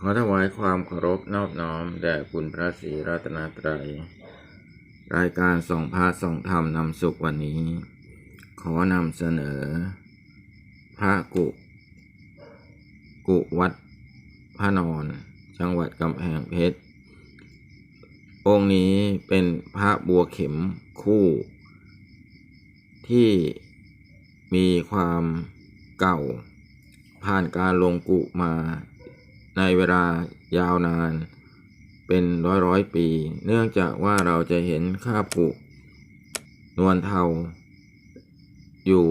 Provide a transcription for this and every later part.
ขอถวายความเคารพนอบน้อม แด่คุณพระศรีรัตนตรัย รายการส่องพระส่องธรรมนำสุขวันนี้ ขอนำเสนอ พระกุ กุวัดพระนอน จังหวัดกำแพงเพชร องค์นี้เป็นพระบัวเข็มคู่ ที่มีความเก่า ผ่านการลงกุมา ในเวลายาวนาน เป็นร้อยร้อยปี เนื่องจากว่าเราจะเห็นคราบกุนวลเทา อยู่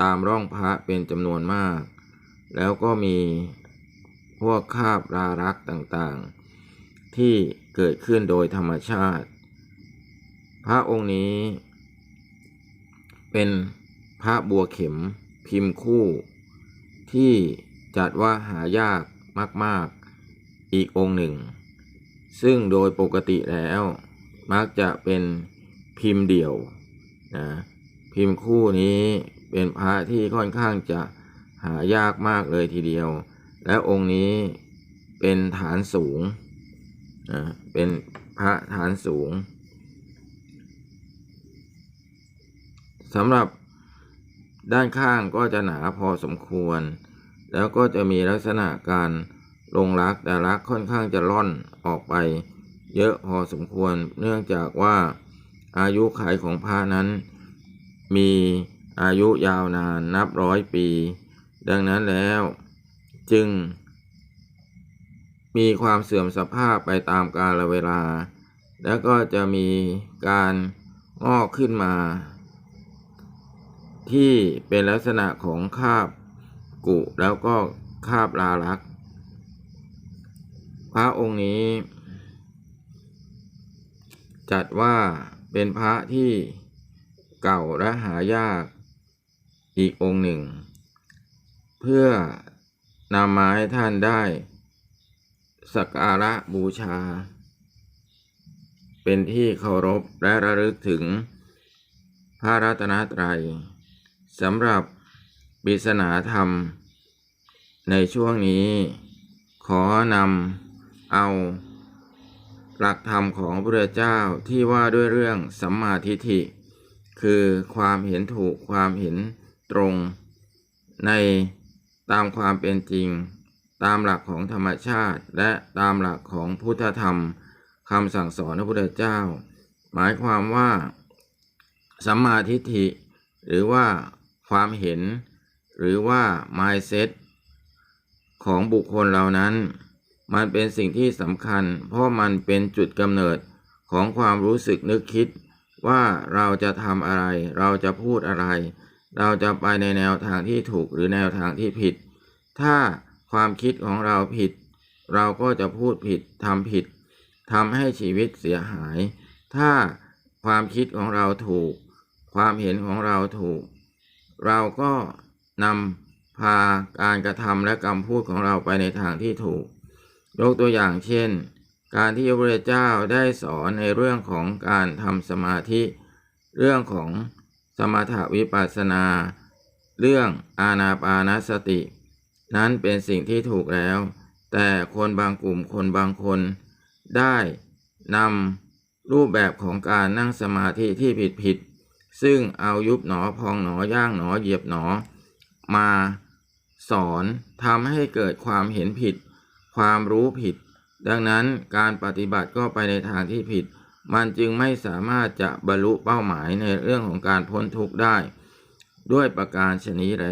ตามร่องพระเป็นจำนวนมาก แล้วก็มีพวกคาบรารักษ์ต่างๆ ที่เกิดขึ้นโดยธรรมชาติ พระองค์นี้ เป็นพระบัวเข็มพิมพ์คู่ ที่จัดว่าหายาก มาก ๆ อีกองค์หนึ่ง ซึ่งโดยปกติแล้วมักจะเป็นพิมพ์เดี่ยวนะพิมพ์คู่นี้เป็นพระที่ค่อนข้างจะหายากมากเลยทีเดียว และองค์นี้เป็นฐานสูงนะเป็นพระฐานสูงสำหรับด้านข้างก็จะหนาพอสมควร แล้วก็จะมีลักษณะการลงรักแต่รักค่อนข้างจะล่อนออกไป เยอะพอสมควร เนื่องจากว่าอายุขัยของพระนั้น มีอายุยาวนานนับร้อยปี ดังนั้นแล้วจึง มีความเสื่อมสภาพไปตามกาลเวลา แล้วก็จะมีการงอกขึ้นมา ที่เป็นลักษณะของคาบ กุแล้วก็คาบลาลัก พระองค์นี้ จัดว่าเป็นพระที่เก่าและหายากอีกองค์หนึ่ง เพื่อนำมาให้ท่านได้ สักการะบูชา เป็นที่เคารพและระลึกถึงพระรัตนตรัยสำหรับปริศนาธรรม ในช่วงนี้ ขอนำเอา หลักธรรมของพระพุทธเจ้าที่ว่าด้วยเรื่องสัมมาทิฏฐิ คือความเห็นถูกความเห็นตรง ในตามความเป็นจริง ตามหลักของธรรมชาติ และตามหลักของพุทธธรรมคำสั่งสอนพระพุทธเจ้า หมายความว่า สัมมาทิฏฐิ หรือว่าความเห็น หรือว่า mindset ของบุคคลเหล่านั้น มันเป็นสิ่งที่สำคัญ เพราะมันเป็นจุดกำเนิดของความรู้สึกนึกคิด ว่าเราจะทำอะไร เราจะพูดอะไร เราจะไปในแนวทางที่ถูกหรือแนวทางที่ผิด ถ้าความคิดของเราผิด เราก็จะพูดผิดทำผิดทำให้ชีวิตเสียหาย ถ้าความคิดของเราถูก ความเห็นของเราถูก เราก็นำ พาการกระทำและคำพูดของเราไปในทางที่ถูก ยกตัวอย่างเช่น การที่พระพุทธเจ้าได้สอนในเรื่องของการทำสมาธิ เรื่องของสมถวิปัสสนา เรื่องอานาปานสติ นั้นเป็นสิ่งที่ถูกแล้ว แต่คนบางกลุ่มคนบางคน ได้นำรูปแบบของการนั่งสมาธิที่ผิดผิดๆซึ่งเอายุบหนอพองหนอย่างหนอเหยียบหนอมา สอนทำให้เกิดความเห็นผิด ความรู้ผิด ดังนั้นการปฏิบัติก็ไปในทางที่ผิด มันจึงไม่สามารถจะบรรลุเป้าหมายในเรื่องของการพ้นทุกข์ได้ ด้วยประการชนิดแล